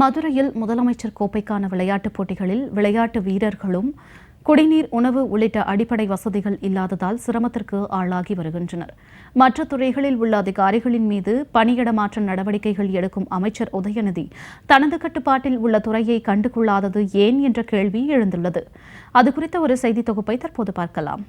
மதுரையில் முதலமைச்சர் கோப்பைக்கான விளையாட்டுப் போட்டிகளில் விளையாட்டு வீரர்களும் குடிநீர் உணவு உள்ளிட்ட அடிப்படை வசதிகள் இல்லாததால் சிரமத்திற்கு ஆளாகி வருகின்றனர். மற்ற துறைகளில் உள்ள அதிகாரிகளின் மீது பணியிடமாற்ற நடவடிக்கைகள் எடுக்கும் அமைச்சர் உதயநிதி தனது கட்டுப்பாட்டில் உள்ள துறையை கண்டுகொள்ளாதது ஏன் என்ற கேள்வி எழுந்துள்ளது. அது குறித்த ஒரு செய்தி தொகுப்பை தற்போது பார்க்கலாம்.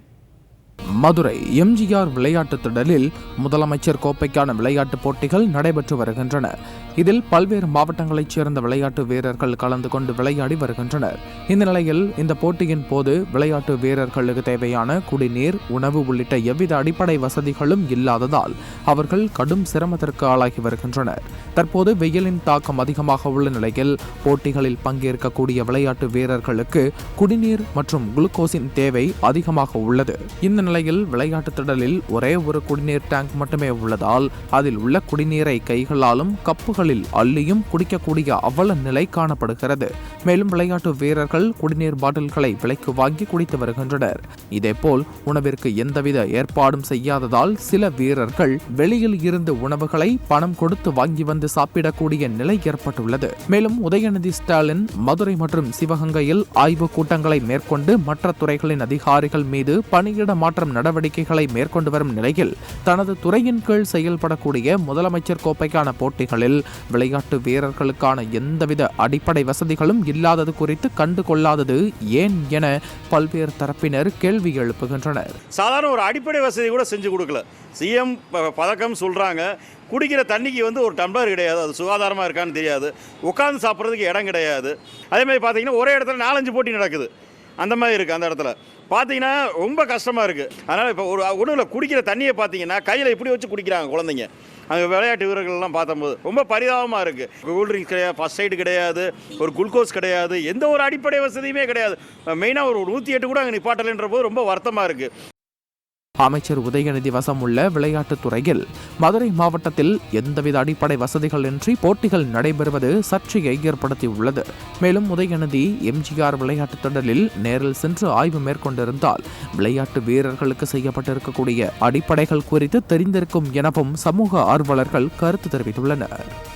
மதுரை எம்ஜிஆர் விளையாட்டுத் திடலில் முதலமைச்சர் கோப்பைக்கான விளையாட்டுப் போட்டிகள் நடைபெற்று வருகின்றன. இதில் பல்வேறு மாவட்டங்களைச் சேர்ந்த விளையாட்டு வீரர்கள் கலந்து கொண்டு விளையாடி வருகின்றனர். இந்த நிலையில் இந்த போட்டியின் போது விளையாட்டு வீரர்களுக்கு தேவையான குடிநீர் உணவு உள்ளிட்ட எவ்வித அடிப்படை வசதிகளும் இல்லாததால் அவர்கள் கடும் சிரமத்திற்கு ஆளாகி வருகின்றனர். தற்போது வெயிலின் தாக்கம் அதிகமாக உள்ள நிலையில் போட்டிகளில் பங்கேற்கக்கூடிய விளையாட்டு வீரர்களுக்கு குடிநீர் மற்றும் குளுக்கோஸின் தேவை அதிகமாக உள்ளது. இந்த நிலையில் விளையாட்டு திடலில் ஒரே ஒரு குடிநீர் டேங்க் மட்டுமே உள்ளதால் அதில் உள்ள குடிநீரை கைகளாலும் கப்புகளில் அள்ளியும் குடிக்கக்கூடிய அவல நிலை காணப்படுகிறது. மேலும் விளையாட்டு வீரர்கள் குடிநீர் பாட்டில்களை விலைக்கு வாங்கி குடித்து வருகின்றனர். இதேபோல் உணவிற்கு எந்தவித ஏற்பாடும் செய்யாததால் சில வீரர்கள் வெளியில் இருந்து உணவுகளை பணம் கொடுத்து வாங்கி வந்து சாப்பிடக்கூடிய நிலை ஏற்பட்டுள்ளது. மேலும் உதயநிதி ஸ்டாலின் மதுரை மற்றும் சிவகங்கையில் ஆய்வு கூட்டங்களை மேற்கொண்டு மற்ற துறைகளின் அதிகாரிகள் மீது பணியிட மாற்றம் நடவடிக்கைகளை மேற்கொண்டு வரும் நிலையில் தனது துறையின் கீழ் செயல்படக்கூடிய முதலமைச்சர் கோப்பைக்கான போட்டிகளில் விளையாட்டு வீரர்களுக்கான எந்தவித அடிப்படை வசதிகளும் இல்லாதது குறித்து கண்டு கொள்ளாதது ஏன் என பல்வேறு தரப்பினர் கேள்வி எழுப்புகின்றனர். சாதாரண ஒரு அடிப்படை வசதி கூட செஞ்சு கொடுக்கல. சிஎம் பதக்கம் சொல்கிறாங்க குடிக்கிற தண்ணிக்கு வந்து ஒரு டம்ளர் கிடையாது. அது சுகாதாரமாக இருக்கான்னு தெரியாது. உட்காந்து சாப்பிட்றதுக்கு இடம் கிடையாது. அதே மாதிரி பார்த்தீங்கன்னா ஒரே இடத்துல நாலஞ்சு போட்டி நடக்குது. அந்த மாதிரி இருக்குது அந்த இடத்துல. பார்த்தீங்கன்னா ரொம்ப கஷ்டமாக இருக்குது அதனால் இப்போ ஒரு ஒன்றும் இல்லை குடிக்கிற தண்ணியை பார்த்தீங்கன்னா கையில் இப்படி வச்சு குடிக்கிறாங்க குழந்தைங்க. அங்கே விளையாட்டு வீரர்கள்லாம் பார்த்தம்போது ரொம்ப பரிதாபமாக இருக்குது கூல்ட்ரிங்க்ஸ் கிடையாது ஃபஸ்ட் எய்டு கிடையாது ஒரு குளுக்கோஸ் கிடையாது எந்த ஒரு அடிப்படை வசதியுமே கிடையாது. மெயினாக ஒரு நூற்றி எட்டு கூட அங்கே நிப்பாட்டலைன்ற போது ரொம்ப வருத்தமாக இருக்குது அமைச்சர் உதயநிதி வசம் உள்ள விளையாட்டுத் துறையில் மதுரை மாவட்டத்தில் எந்தவித அடிப்படை வசதிகள் இன்றி போட்டிகள் நடைபெறுவது சர்ச்சையை ஏற்படுத்தியுள்ளது. மேலும் உதயநிதி எம்ஜிஆர் விளையாட்டுத் திடலில் நேரில் சென்று ஆய்வு மேற்கொண்டிருந்தால் விளையாட்டு வீரர்களுக்கு செய்யப்பட்டிருக்கக்கூடிய அடிப்படைகள் குறித்து தெரிந்திருக்கும் எனவும் சமூக ஆர்வலர்கள் கருத்து தெரிவித்துள்ளனர்.